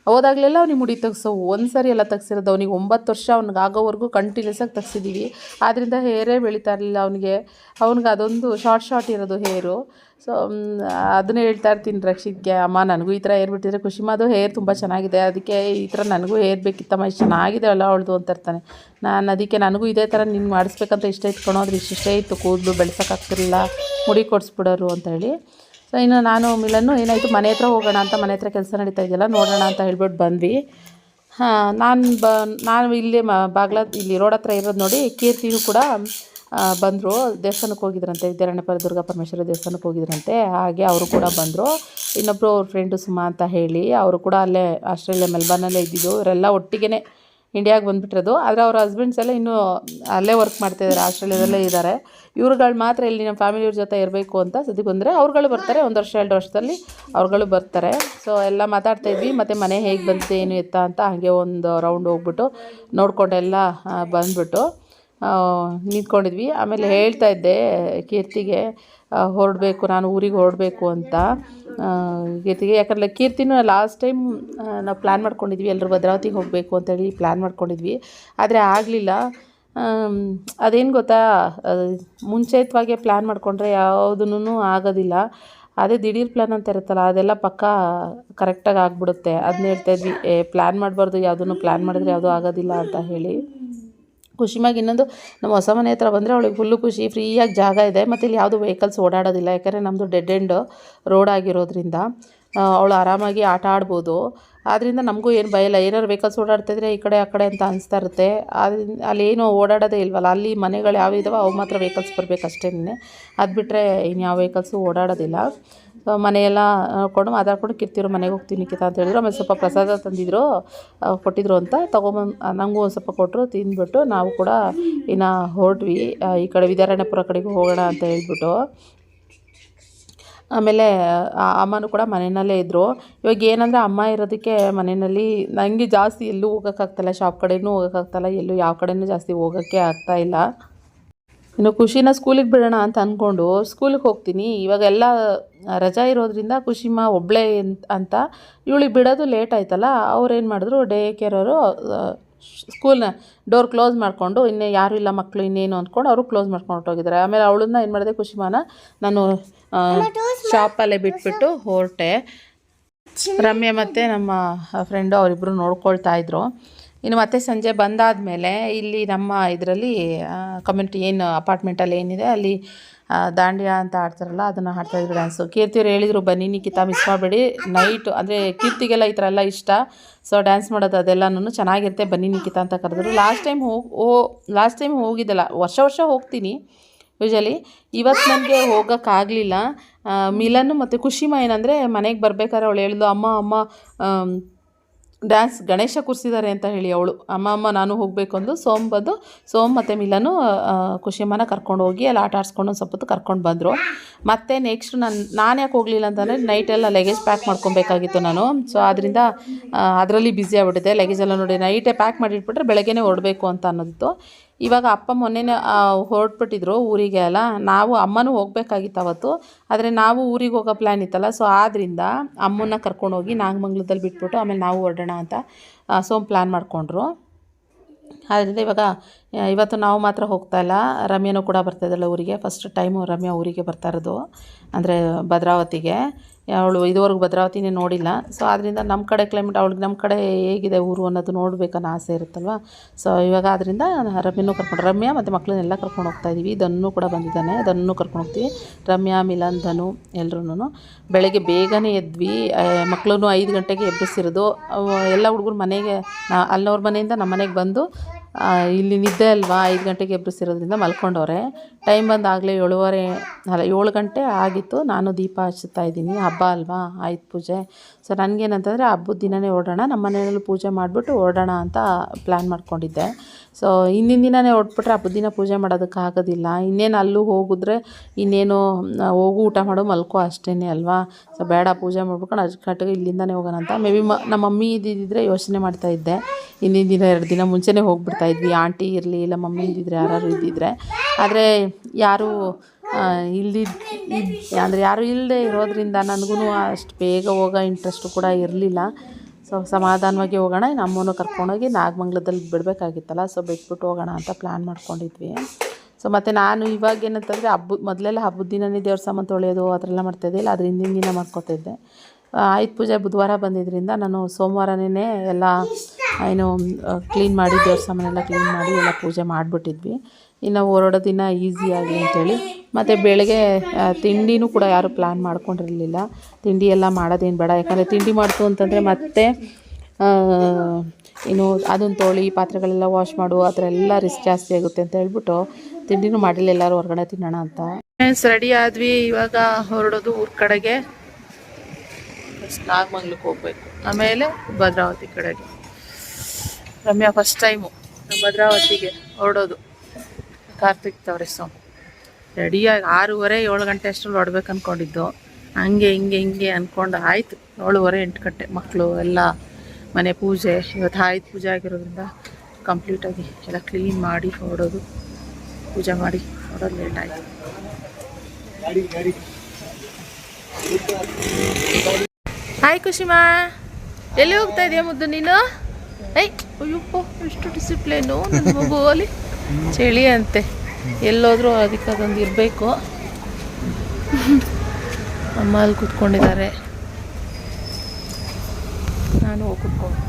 ಹೋದಾಗಲೆಲ್ಲ ಅವ್ನಿಗೆ ಮುಡಿ ತೆಗ್ಸೋ. ಒಂದು ಸರಿ ಎಲ್ಲ ತೆಗ್ಸಿರೋದು ಅವ್ನಿಗೆ ಒಂಬತ್ತು ವರ್ಷ ಅವ್ನಿಗೆ ಆಗೋವರೆಗೂ ಕಂಟಿನ್ಯೂಸ್ ಆಗಿ ತೆಗ್ಸಿದ್ದೀವಿ ಆದ್ದರಿಂದ ಹೇರೇ ಬೆಳೀತಾ ಇರಲಿಲ್ಲ ಅವನಿಗೆ. ಅವ್ನಿಗೆ ಅದೊಂದು ಶಾರ್ಟ್ ಶಾರ್ಟ್ ಇರೋದು ಹೇರು. ಸೊ ಅದನ್ನೇ ಹೇಳ್ತಾ ಇರ್ತೀನಿ ರಕ್ಷಿತ್ಗೆ. ಅಮ್ಮ, ನನಗೂ ಈ ಥರ ಹೇರ್ ಬಿಟ್ಟಿದ್ರೆ ಖುಷಿ. ಅದು ಹೇರ್ ತುಂಬ ಚೆನ್ನಾಗಿದೆ. ಅದಕ್ಕೆ ಈ ಥರ ನನಗೂ ಹೇರ್ ಬೇಕಿತ್ತಮ್ಮ. ಇಷ್ಟು ಚೆನ್ನಾಗಿದೆ ಅಲ್ಲ ಅವಳದು ಅಂತ ಇರ್ತಾನೆ. ನಾನು ಅದಕ್ಕೆ ನನಗೂ ಇದೇ ಥರ ನಿನ್ನ ಮಾಡಿಸ್ಬೇಕಂತ ಇಷ್ಟ ಇಟ್ಕೊಳೋ ಇಷ್ಟ ಇಷ್ಟಿಷ್ಟೇ ಇತ್ತು. ಕೂದಲು ಬೆಳ್ಸೋಕ್ಕಾಗ್ತಿರಲಿಲ್ಲ. ಮುಡಿ ಕೊಡಿಸ್ಬಿಡೋರು ಅಂತ ಹೇಳಿ. ಸೊ ಇನ್ನು ನಾನು ಮಿಲನ್ನು ಏನಾಯಿತು, ಮನೆ ಹತ್ರ ಹೋಗೋಣ ಅಂತ ಮನೆ ಹತ್ರ ಕೆಲಸ ನಡೀತಾ ಇದೆಯಲ್ಲ, ನೋಡೋಣ ಅಂತ ಹೇಳ್ಬಿಟ್ಟು ಬಂದ್ವಿ. ಹಾಂ, ನಾನು ಬ, ನಾನು ಇಲ್ಲಿ ಮ, ಬಾಗ್ಲ, ಇಲ್ಲಿ ರೋಡ್ ಹತ್ರ ಇರೋದು ನೋಡಿ ಕೀರ್ತಿಯು ಕೂಡ ಬಂದರು. ದೇವಸ್ಥಾನಕ್ಕೆ ಹೋಗಿದ್ರಂತೆ ವಿದ್ಯಾರಣ್ಯಪುರ ದುರ್ಗಾ ಪರಮೇಶ್ವರ ದೇವಸ್ಥಾನಕ್ಕೆ ಹೋಗಿದ್ರಂತೆ. ಹಾಗೆ ಅವರು ಕೂಡ ಬಂದರು. ಇನ್ನೊಬ್ಬರು ಅವ್ರ ಫ್ರೆಂಡು ಸುಮಾ ಅಂತ ಹೇಳಿ, ಅವರು ಕೂಡ ಅಲ್ಲೇ ಆಸ್ಟ್ರೇಲಿಯಾ ಮೆಲ್ಬರ್ನಲ್ಲೇ ಇದ್ದಿದ್ದು. ಇವರೆಲ್ಲ ಒಟ್ಟಿಗೆ ಇಂಡಿಯಾಗೆ ಬಂದುಬಿಟ್ಟಿರೋದು ಆದರೆ ಅವ್ರ ಹಸ್ಬೆಂಡ್ಸ್ ಎಲ್ಲ ಇನ್ನೂ ಅಲ್ಲೇ ವರ್ಕ್ ಮಾಡ್ತಾಯಿದ್ದಾರೆ ಆಸ್ಟ್ರೇಲಿಯಾದಲ್ಲೇ ಇದ್ದಾರೆ ಇವ್ರುಗಳು ಮಾತ್ರ ಇಲ್ಲಿ ನಮ್ಮ ಫ್ಯಾಮಿಲಿಯವ್ರ ಜೊತೆ ಇರಬೇಕು ಅಂತ ಸದ್ಯಕ್ಕೆ ಬಂದರೆ ಅವ್ರುಗಳು ಬರ್ತಾರೆ. ಒಂದು ವರ್ಷ, ಎರಡು ವರ್ಷದಲ್ಲಿ ಅವ್ರುಗಳು ಬರ್ತಾರೆ. ಸೊ ಎಲ್ಲ ಮಾತಾಡ್ತಾ ಇದ್ವಿ, ಮತ್ತು ಮನೆ ಹೇಗೆ ಬಂತು ಏನು ಎತ್ತ ಅಂತ ಹಾಗೆ ಒಂದು ರೌಂಡ್ ಹೋಗ್ಬಿಟ್ಟು ನೋಡಿಕೊಂಡೆಲ್ಲ ಬಂದುಬಿಟ್ಟು. ನಿಂತ್ಕೊಂಡಿದ್ವಿ. ಆಮೇಲೆ ಹೇಳ್ತಾ ಇದ್ದೆ ಕೀರ್ತಿಗೆ ಹೊರಡಬೇಕು, ನಾನು ಊರಿಗೆ ಹೊರಡಬೇಕು ಅಂತ. ಕೀರ್ತಿಗೆ. ಯಾಕಂದರೆ ಕೀರ್ತಿನೂ ಲಾಸ್ಟ್ ಟೈಮ್ ನಾವು ಪ್ಲ್ಯಾನ್ ಮಾಡ್ಕೊಂಡಿದ್ವಿ ಎಲ್ಲರೂ ಭದ್ರಾವತಿಗೆ ಹೋಗಬೇಕು ಅಂತೇಳಿ ಪ್ಲ್ಯಾನ್ ಮಾಡ್ಕೊಂಡಿದ್ವಿ. ಆದರೆ ಆಗಲಿಲ್ಲ. ಅದೇನು ಗೊತ್ತಾ? ಮುಂಚಿತವಾಗೇ ಪ್ಲ್ಯಾನ್ ಮಾಡಿಕೊಂಡ್ರೆ ಯಾವುದೂ ಆಗೋದಿಲ್ಲ. ಅದೇ ದಿಢೀರ್ ಪ್ಲ್ಯಾನ್ ಅಂತ ಇರುತ್ತಲ್ಲ, ಅದೆಲ್ಲ ಪಕ್ಕ ಕರೆಕ್ಟಾಗಿ ಆಗಿಬಿಡುತ್ತೆ. ಅದನ್ನ ಹೇಳ್ತಾ ಇದ್ವಿ, ಏ ಪ್ಲ್ಯಾನ್ ಮಾಡಬಾರ್ದು ಯಾವುದನ್ನು ಪ್ಲ್ಯಾನ್ ಮಾಡಿದ್ರೆ ಯಾವುದೂ ಆಗೋದಿಲ್ಲ ಅಂತ ಹೇಳಿ. ಖುಷಿಮಾಗಿ ಇನ್ನೊಂದು ನಮ್ಮ ಹೊಸ ಮನೆ ಹತ್ರ ಬಂದರೆ ಅವಳಿಗೆ ಫುಲ್ಲು ಖುಷಿ ಫ್ರೀಯಾಗಿ ಜಾಗ ಇದೆ. ಮತ್ತು ಇಲ್ಲಿ ಯಾವುದು ವೆಹಿಕಲ್ಸ್ ಓಡಾಡೋದಿಲ್ಲ. ಯಾಕಂದರೆ ನಮ್ಮದು ಡೆಡ್ ಎಂಡ್ ರೋಡ್ ಆಗಿರೋದ್ರಿಂದ ಅವಳು ಆರಾಮಾಗಿ ಆಟ ಆಡ್ಬೋದು. ಆದ್ದರಿಂದ ನಮಗೂ ಏನು ಭಯ ಇಲ್ಲ. ಏನಾದ್ರು ವೆಹಿಕಲ್ಸ್ ಓಡಾಡ್ತಿದ್ರೆ ಈ ಕಡೆ, ಆ ಕಡೆ ಅಂತ ಅನಿಸ್ತಾ ಇರುತ್ತೆ. ಅಲ್ಲಿ ಏನು ಓಡಾಡೋದೇ ಇಲ್ವಲ್ಲ. ಅಲ್ಲಿ ಮನೆಗಳು ಯಾವ ಅವು ಮಾತ್ರ ವೆಹಿಕಲ್ಸ್ ಬರಬೇಕಷ್ಟೇ ಅದು ಬಿಟ್ಟರೆ ಇನ್ಯಾವ ವೆಹಿಕಲ್ಸು ಓಡಾಡೋದಿಲ್ಲ. ಸೊ ಮನೆಯೆಲ್ಲ ನೋಡ್ಕೊಂಡು ಮಾತಾಡ್ಕೊಂಡು ಕಿರ್ತಿರು ಮನೆಗೆ ಹೋಗ್ತೀನಿ ಕಿತ್ತ ಅಂತ ಹೇಳಿದ್ರು. ಆಮೇಲೆ ಸ್ವಲ್ಪ ಪ್ರಸಾದ ತಂದಿದ್ರು ಕೊಟ್ಟಿದ್ರು ಅಂತ ತೊಗೊಂಬಂದು ನನಗೂ ಒಂದು ಸ್ವಲ್ಪ ಕೊಟ್ಟರು ತಿಂದ್ಬಿಟ್ಟು ನಾವು ಕೂಡ ಇನ್ನು ಹೊರಟ್ವಿ. ಈ ಕಡೆ ವಿದ್ಯಾರಣ್ಯಪುರ ಕಡೆಗೆ ಹೋಗೋಣ ಅಂತ ಹೇಳ್ಬಿಟ್ಟು. ಆಮೇಲೆ ಅಮ್ಮನೂ ಕೂಡ ಮನೆಯಲ್ಲೇ ಇದ್ದರು ಇವಾಗ ಏನಂದರೆ ಅಮ್ಮ ಇರೋದಕ್ಕೆ ಮನೆಯಲ್ಲಿ ನನಗೆ ಜಾಸ್ತಿ ಎಲ್ಲೂ ಹೋಗೋಕ್ಕಾಗ್ತಲ್ಲ, ಶಾಪ್ ಕಡೆಯೂ ಹೋಗೋಕ್ಕಾಗ್ತಲ್ಲ, ಎಲ್ಲೂ ಯಾವ ಕಡೆಯೂ ಜಾಸ್ತಿ ಹೋಗೋಕ್ಕೆ ಆಗ್ತಾಯಿಲ್ಲ ಇನ್ನು ಖುಷಿನ ಸ್ಕೂಲಿಗೆ ಬಿಡೋಣ ಅಂತ ಅಂದ್ಕೊಂಡು ಸ್ಕೂಲಿಗೆ ಹೋಗ್ತೀನಿ. ಇವಾಗೆಲ್ಲ ರಜಾ ಇರೋದ್ರಿಂದ ಖುಷಿಮ ಒಬ್ಬಳೇ ಅಂತ ಇವಳಿಗೆ ಬಿಡೋದು ಲೇಟ್ ಆಯ್ತಲ್ಲ ಅವ್ರು ಏನು ಮಾಡಿದ್ರು ಡೇ ಕೇರ್ ಅವರು ಸ್ಕೂಲ್ನ ಡೋರ್ ಕ್ಲೋಸ್ ಮಾಡಿಕೊಂಡು ಇನ್ನೇ ಯಾರೂ ಇಲ್ಲ ಮಕ್ಕಳು ಇನ್ನೇನು ಅಂದ್ಕೊಂಡು ಅವರು ಕ್ಲೋಸ್ ಮಾಡ್ಕೊಂಡು ಹೊರ್ಟೋಗಿದ್ದಾರೆ. ಆಮೇಲೆ ಅವಳನ್ನ ಏನು ಮಾಡಿದೆ ಖುಷಿಮಾನ ನಾನು ಶಾಪಲ್ಲೇ ಬಿಟ್ಬಿಟ್ಟು ಹೊರಟೆ. ರಮ್ಯ ಮತ್ತು ನಮ್ಮ ಫ್ರೆಂಡು ಅವರಿಬ್ಬರು ನೋಡ್ಕೊಳ್ತಾ ಇದ್ರು. ಇನ್ನು ಮತ್ತೆ ಸಂಜೆ ಬಂದಾದ ಮೇಲೆ ಇಲ್ಲಿ ನಮ್ಮ ಇದರಲ್ಲಿ ಕಮ್ಯುನಿಟಿ ಏನು ಅಪಾರ್ಟ್ಮೆಂಟಲ್ಲಿ ಏನಿದೆ, ಅಲ್ಲಿ ದಾಂಡಿಯಾ ಅಂತ ಆಡ್ತಾರಲ್ಲ ಅದನ್ನು ಆಡ್ತಾಯಿದ್ರು ಡ್ಯಾನ್ಸು ಕೀರ್ತಿಯವ್ರು ಹೇಳಿದರು, ಬನ್ನಿ ನಿಖಿತಾ ಮಿಸ್ ಮಾಡಬೇಡಿ. ನೈಟ್ ಅಂದರೆ ಕೀರ್ತಿಗೆಲ್ಲ ಈ ಥರ ಎಲ್ಲ ಇಷ್ಟ. ಸೊ ಡ್ಯಾನ್ಸ್ ಮಾಡೋದು ಅದೆಲ್ಲನೂ ಚೆನ್ನಾಗಿರುತ್ತೆ, ಬನ್ನಿ ನಿಖಿತಾ ಅಂತ ಕರೆದ್ರು. ಲಾಸ್ಟ್ ಟೈಮ್ ಹೋಗಿ ಓ ಲಾಸ್ಟ್ ಟೈಮ್ ಹೋಗಿದ್ದಲ್ಲ, ವರ್ಷ ವರ್ಷ ಹೋಗ್ತೀನಿ ಯೂಶಲಿ ಇವತ್ತು ನನಗೆ ಹೋಗೋಕ್ಕಾಗಲಿಲ್ಲ. ಮಿಲನ್ನು ಮತ್ತು ಖುಷಿಮ ಏನಂದರೆ ಮನೆಗೆ ಬರ್ಬೇಕಾದ್ರೆ ಅವಳು ಹೇಳಿದ್ಲು, ಅಮ್ಮ ಅಮ್ಮ ಡ್ಯಾನ್ಸ್ ಗಣೇಶ ಕೂರಿಸಿದ್ದಾರೆ ಅಂತ ಹೇಳಿ ಅವಳು. ಅಮ್ಮ ಅಮ್ಮ, ನಾನು ಹೋಗಬೇಕು ಅಂದು ಸೋಮ್ ಬಂದು, ಸೋಮ್ ಮತ್ತು ಮಿಲನು ಖುಷಿಯಮ್ಮನ ಕರ್ಕೊಂಡು ಹೋಗಿ ಅಲ್ಲಿ ಆಟ ಆಡಿಸ್ಕೊಂಡು ಒಂದು ಹೊತ್ತು ಕರ್ಕೊಂಡು ಬಂದರು. ಮತ್ತು ನೆಕ್ಸ್ಟ್ ನಾನು ನಾನು ಯಾಕೆ ಹೋಗಲಿಲ್ಲ ಅಂತಂದರೆ ನೈಟೆಲ್ಲ ಲಗೇಜ್ ಪ್ಯಾಕ್ ಮಾಡ್ಕೊಬೇಕಾಗಿತ್ತು ನಾನು. ಸೊ ಅದರಿಂದ ಅದರಲ್ಲಿ ಬ್ಯುಸಿ ಆಗಿಬಿಟ್ಟಿದೆ ಲಗೇಜ್ ಎಲ್ಲ ನೋಡಿ ನೈಟೇ ಪ್ಯಾಕ್ ಮಾಡಿಟ್ಬಿಟ್ರೆ ಬೆಳಗ್ಗೆನೇ ಹೊರಡಬೇಕು ಅಂತ ಅನ್ನೋದಿತ್ತು. ಇವಾಗ ಅಪ್ಪ ಮೊನ್ನೆನೇ ಹೊರಟ್ಬಿಟ್ಟಿದ್ರು ಊರಿಗೆ ಅಲ್ಲ. ನಾವು ಅಮ್ಮನೂ ಹೋಗ್ಬೇಕಾಗಿತ್ತು ಅವತ್ತು. ಆದರೆ ನಾವು ಊರಿಗೆ ಹೋಗೋ ಪ್ಲ್ಯಾನ್ ಇತ್ತಲ್ಲ. ಸೊ ಆದ್ದರಿಂದ ಅಮ್ಮನ್ನ ಕರ್ಕೊಂಡೋಗಿ ನಾಗಮಂಗ್ಲದಲ್ಲಿ ಬಿಟ್ಬಿಟ್ಟು ಆಮೇಲೆ ನಾವು ಹೊರಡೋಣ ಅಂತ ಸೋಮ್ ಪ್ಲ್ಯಾನ್ ಮಾಡಿಕೊಂಡ್ರು. ಆದ್ದರಿಂದ ಇವಾಗ ಇವತ್ತು ನಾವು ಮಾತ್ರ ಹೋಗ್ತಾ ಇಲ್ಲ. ರಮ್ಯನೂ ಕೂಡ ಬರ್ತಾ ಊರಿಗೆ. ಫಸ್ಟ್ ಟೈಮು ರಮ್ಯಾ ಊರಿಗೆ ಬರ್ತಾ ಇರೋದು. ಅಂದರೆ ಭದ್ರಾವತಿಗೆ. ಅವಳು ಇದುವರೆಗೂ ಭದ್ರಾವತಿನೇ ನೋಡಿಲ್ಲ. ಸೊ ಆದ್ದರಿಂದ ನಮ್ಮ ಕಡೆ ಕ್ಲೈಮೇಟ್ ಅವಳಿಗೆ ನಮ್ಮ ಕಡೆ ಹೇಗಿದೆ ಊರು ಅನ್ನೋದು ನೋಡಬೇಕನ್ನೋ ಆಸೆ ಇರುತ್ತಲ್ವ? ಸೊ ಇವಾಗ ಆದ್ದರಿಂದ ರಮ್ಯನೂ ಕರ್ಕೊಂಡು ರಮ್ಯಾ ಮತ್ತು ಮಕ್ಕಳನ್ನೆಲ್ಲ ಕರ್ಕೊಂಡು ಹೋಗ್ತಾ ಇದ್ದೀವಿ ಇದನ್ನು ಕೂಡ ಬಂದಿದ್ದಾನೆ. ಅದನ್ನು ಕರ್ಕೊಂಡು ಹೋಗ್ತೀವಿ. ರಮ್ಯಾ, ಮಿಲನ್, ಧನು ಎಲ್ಲರೂ ಬೆಳಗ್ಗೆ ಬೇಗನೆ ಎದ್ವಿ. ಮಕ್ಕಳನ್ನು ಐದು ಗಂಟೆಗೆ ಎಬ್ಬಿಸಿರೋದು. ಎಲ್ಲ ಹುಡುಗರು ಮನೆಗೆ ಅಲ್ಲಿನವ್ರ ಮನೆಯಿಂದ ನಮ್ಮ ಮನೆಗೆ ಬಂದು ಇಲ್ಲಿ ನಿದ್ದೆ ಅಲ್ವಾ? ಐದು ಗಂಟೆಗೆ ಎಬ್ಬಿಸಿರೋದ್ರಿಂದ ಮಲ್ಕೊಂಡವ್ರೆ. ಟೈಮ್ ಬಂದಾಗಲೇ ಏಳುವರೆ, ಅಲ್ಲ, ಏಳು ಗಂಟೆ ಆಗಿತ್ತು. ನಾನು ದೀಪ ಹಚ್ಚುತ್ತಾ ಇದ್ದೀನಿ. ಹಬ್ಬ ಅಲ್ವಾ? ಆಯ್ತು ಪೂಜೆ. ಸೊ ನನಗೇನಂತಂದರೆ ಹಬ್ಬದ ದಿನವೇ ಹೊರಡೋಣ ನಮ್ಮ ಮನೆಯಲ್ಲೂ ಪೂಜೆ ಮಾಡಿಬಿಟ್ಟು ಹೊರಡೋಣ ಅಂತ ಪ್ಲ್ಯಾನ್ ಮಾಡ್ಕೊಂಡಿದ್ದೆ. ಸೊ ಹಿಂದಿನ ದಿನವೇ ಹೊರಟ್ಬಿಟ್ರೆ ಹಬ್ಬದ ದಿನ ಪೂಜೆ ಮಾಡೋದಕ್ಕಾಗೋದಿಲ್ಲ ಇನ್ನೇನು ಅಲ್ಲೂ ಹೋಗಿದ್ರೆ ಇನ್ನೇನು ಹೋಗು, ಊಟ ಮಾಡು, ಮಲ್ಕೋ ಅಷ್ಟೇ ಅಲ್ವಾ? ಸೊ ಬೇಡ, ಪೂಜೆ ಮಾಡ್ಬಿಟ್ಕೊಂಡು ಅಜ್ಕಟ್ಟಿಗೆ ಇಲ್ಲಿಂದನೇ ಹೋಗೋಣ ಅಂತ. ಮೇ ಬಿ ಮ, ನಮ್ಮ ಮಮ್ಮಿ ಇದ್ದಿದ್ದರೆ ಯೋಚನೆ ಮಾಡ್ತಾ ಇದ್ದೆ. ಹಿಂದಿನ ದಿನ ಎರಡು ದಿನ ಮುಂಚೆನೇ ಹೋಗ್ಬಿಡ್ತಾ ಇದ್ವಿ. ಆಂಟಿ ಇರಲಿ, ಇಲ್ಲ ಮಮ್ಮಿ ಇದ್ದಿದ್ರೆ ಯಾರು ಇದ್ದಿದ್ರೆ ಆದರೆ ಯಾರು ಇಲ್ಲಿ ಅಂದರೆ ಯಾರು ಇಲ್ಲದೆ ಇರೋದ್ರಿಂದ ನನಗೂ ಅಷ್ಟು ಬೇಗ ಹೋಗೋ ಇಂಟ್ರೆಸ್ಟು ಕೂಡ ಇರಲಿಲ್ಲ. ಸೊ ಸಮಾಧಾನವಾಗಿ ಹೋಗೋಣ ಇನ್ನು ಅಮ್ಮನೂ ಕರ್ಕೊಂಡೋಗಿ ನಾಗಮಂಗ್ಲದಲ್ಲಿ ಬಿಡಬೇಕಾಗಿತ್ತಲ್ಲ, ಸೊ ಬಿಟ್ಬಿಟ್ಟು ಹೋಗೋಣ ಅಂತ ಪ್ಲ್ಯಾನ್ ಮಾಡ್ಕೊಂಡಿದ್ವಿ. ಸೊ ಮತ್ತು ನಾನು ಇವಾಗ ಏನಂತಂದರೆ ಹಬ್ಬ ಮೊದಲೆಲ್ಲ ಹಬ್ಬದ ದಿನನೇ ದೇವ್ರ ಸಾಮಾನು ತೊಳೆಯೋದು ಎಲ್ಲ ಮಾಡ್ತಾಯಿದ್ದೆ ಇಲ್ಲ, ಅದ್ರ ಹಿಂದಿನ ದಿನ ಮಾಡ್ಕೊತಿದ್ದೆ ಆಯ್ತು ಪೂಜೆ ಬುಧವಾರ ಬಂದಿದ್ದರಿಂದ ನಾನು ಸೋಮವಾರನೇ ಎಲ್ಲ ಏನು ಕ್ಲೀನ್ ಮಾಡಿ ದೇವ್ರ ಸಾಮಾನೆಲ್ಲ ಕ್ಲೀನ್ ಮಾಡಿ ಎಲ್ಲ ಪೂಜೆ ಮಾಡಿಬಿಟ್ಟಿದ್ವಿ. ಇನ್ನು ಹೊರಡೋ ದಿನ ಈಸಿ ಆಗಲಿ ಅಂತೇಳಿ. ಮತ್ತು ಬೆಳಗ್ಗೆ ತಿಂಡಿನೂ ಕೂಡ ಯಾರೂ ಪ್ಲ್ಯಾನ್ ಮಾಡ್ಕೊಂಡಿರಲಿಲ್ಲ. ತಿಂಡಿ ಎಲ್ಲ ಮಾಡೋದೇನು ಬೇಡ. ಯಾಕಂದರೆ ತಿಂಡಿ ಮಾಡ್ತು ಅಂತಂದರೆ ಮತ್ತೆ ಏನು, ಅದನ್ನು ತೊಳಿ, ಪಾತ್ರೆಗಳೆಲ್ಲ ವಾಶ್ ಮಾಡು, ಆ ಥರ ಎಲ್ಲ ರಿಸ್ಕ್ ಜಾಸ್ತಿ ಆಗುತ್ತೆ ಅಂತ ಹೇಳ್ಬಿಟ್ಟು ತಿಂಡಿನೂ ಮಾಡಿಲ್ಲ. ಎಲ್ಲರೂ ಹೊರಗಡೆ ತಿನ್ನೋಣ ಅಂತ. ರೆಡಿ ಆದ್ವಿ. ಇವಾಗ ಹೊರಡೋದು ಊರ ಕಡೆಗೆ. ನಾಗಮಂಗ್ಲಕ್ಕೆ ಹೋಗ್ಬೇಕು ಆಮೇಲೆ ಭದ್ರಾವತಿ ಕಡೆಗೆ. ರಮ್ಯಾ ಫಸ್ಟ್ ಟೈಮು ಭದ್ರಾವತಿಗೆ ಹೊರಡೋದು. ಕಾರ್ತಿಕ್ ತವರೆ ಸೊ ರೆಡಿಯಾಗಿ ಆರೂವರೆ, ಏಳು ಗಂಟೆ ಅಷ್ಟರಲ್ಲಿ ಹೊಡ್ಬೇಕು ಅಂದ್ಕೊಂಡಿದ್ದು ಹಂಗೆ, ಹಿಂಗೆ ಹಿಂಗೆ ಅಂದ್ಕೊಂಡು ಆಯಿತು. ಏಳುವರೆ, ಎಂಟು ಗಂಟೆ ಮಕ್ಕಳು ಎಲ್ಲ ಮನೆ ಪೂಜೆ, ಇವತ್ತು ಆಯ್ತು ಪೂಜೆ ಆಗಿರೋದ್ರಿಂದ ಕಂಪ್ಲೀಟಾಗಿ ಎಲ್ಲ ಕ್ಲೀನ್ ಮಾಡಿ ಹೊಡೋದು ಪೂಜೆ ಮಾಡಿ ಹೊಡೋದು ಲೇಟ್ ಆಯಿತು. ಹಾಯ್ ಖುಷಿಮಾ ಎಲ್ಲಿ ಹೋಗ್ತಾ ಇದೆಯಾ ಮುದ್ದು ನೀನು? ಐ ಅಯ್ಯಪ್ಪ, ಎಷ್ಟು ಡಿಸಿಪ್ಲೇನು ನನ್ನ ಮಗು ಅಲ್ಲಿ. ಚಳಿ ಅಂತೆ ಎಲ್ಲೋದ್ರೂ ಅದಕ್ಕೆ ಅದೊಂದು ಇರಬೇಕು. ಅಮ್ಮ ಅಲ್ಲಿ ಕೂತ್ಕೊಂಡಿದ್ದಾರೆ. ನಾನು ಹೋಗಿ ಕೂತ್ಕೊಂಡು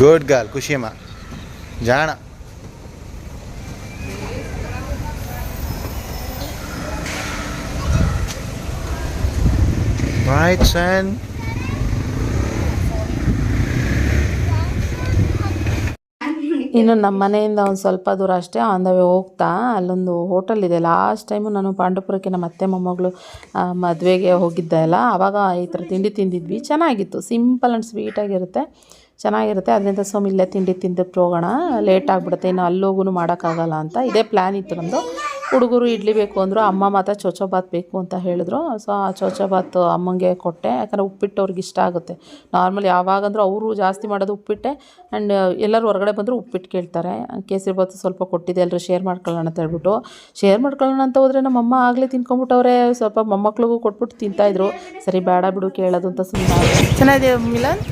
ಗುಡ್ ಗರ್ಲ್ ಖುಷಿಯಮ್ಮ ಜಾಣ ರೈಟ್ ಸನ್ ಇನ್ನು ನಮ್ಮ ಮನೆಯಿಂದ ಒಂದು ಸ್ವಲ್ಪ ದೂರ ಅಷ್ಟೇ ಆನ್ ದ ವೇ ಹೋಗ್ತಾ, ಅಲ್ಲೊಂದು ಹೋಟೆಲ್ ಇದೆ. ಲಾಸ್ಟ್ ಟೈಮು ನಾನು ಪಾಂಡವಪುರಕ್ಕೆ ನಮ್ಮ ಅತ್ತೆ, ಮೊಮ್ಮಗಳು ಮದುವೆಗೆ ಹೋಗಿದ್ದೆ ಅಲ್ಲ ಆವಾಗ ಈ ಥರ ತಿಂಡಿ ತಿಂದಿದ್ವಿ. ಚೆನ್ನಾಗಿತ್ತು. ಸಿಂಪಲ್ ಆ್ಯಂಡ್ ಸ್ವೀಟಾಗಿರುತ್ತೆ ಚೆನ್ನಾಗಿರುತ್ತೆ. ಅದರಿಂದ ಸೊಮ್ ಇಲ್ಲೇ ತಿಂಡಿ ತಿಂದುಬಿಟ್ಟು ಹೋಗೋಣ. ಲೇಟ್ ಆಗಿಬಿಡುತ್ತೆ. ಇನ್ನು ಅಲ್ಲೋಗೂ ಮಾಡೋಕ್ಕಾಗಲ್ಲ ಅಂತ ಇದೇ ಪ್ಲ್ಯಾನ್ ಇತ್ತು ನಮ್ಮದು ಹುಡುಗರು ಇಡ್ಲಿ ಬೇಕು ಅಂದರು, ಅಮ್ಮ ಮಾತ್ರ ಚೊಚೋಬಾತ್ ಬೇಕು ಅಂತ ಹೇಳಿದ್ರು. ಸೊ ಆ ಚೊಚೋಬಾತ್ ಅಮ್ಮಂಗೆ ಕೊಟ್ಟೆ. ಯಾಕಂದರೆ ಉಪ್ಪಿಟ್ಟು ಅವ್ರಿಗೆ ಇಷ್ಟ ಆಗುತ್ತೆ. ನಾರ್ಮಲ್ ಯಾವಾಗಂದ್ರೂ ಅವರು ಜಾಸ್ತಿ ಮಾಡೋದು ಉಪ್ಪಿಟ್ಟೆ. ಆ್ಯಂಡ್ ಎಲ್ಲರೂ ಹೊರಗಡೆ ಬಂದರೂ ಉಪ್ಪಿಟ್ಟು ಕೇಳ್ತಾರೆ. ಕೇಸರಿ ಬಾತ್ ಸ್ವಲ್ಪ ಕೊಟ್ಟಿದೆ ಎಲ್ಲರೂ ಶೇರ್ ಮಾಡ್ಕೊಳ್ಳೋಣ ಅಂತ ಹೇಳ್ಬಿಟ್ಟು. ಶೇರ್ ಮಾಡ್ಕೊಳ್ಳೋಣ ಅಂತ ಹೋದರೆ ನಮ್ಮಮ್ಮ ಆಗಲೇ ತಿನ್ಕೊಂಬಿಟ್ಟವ್ರೆ ಸ್ವಲ್ಪ ಮೊಮ್ಮಕ್ಳಿಗೂ ಕೊಟ್ಬಿಟ್ಟು ತಿಂತಾಯಿದ್ರು ಸರಿ, ಬೇಡ ಬಿಡು ಕೇಳೋದು ಅಂತ ಸುಮ್ಮನೆ ಚೆನ್ನಾಗಿದೆ ಮಿಲನ್?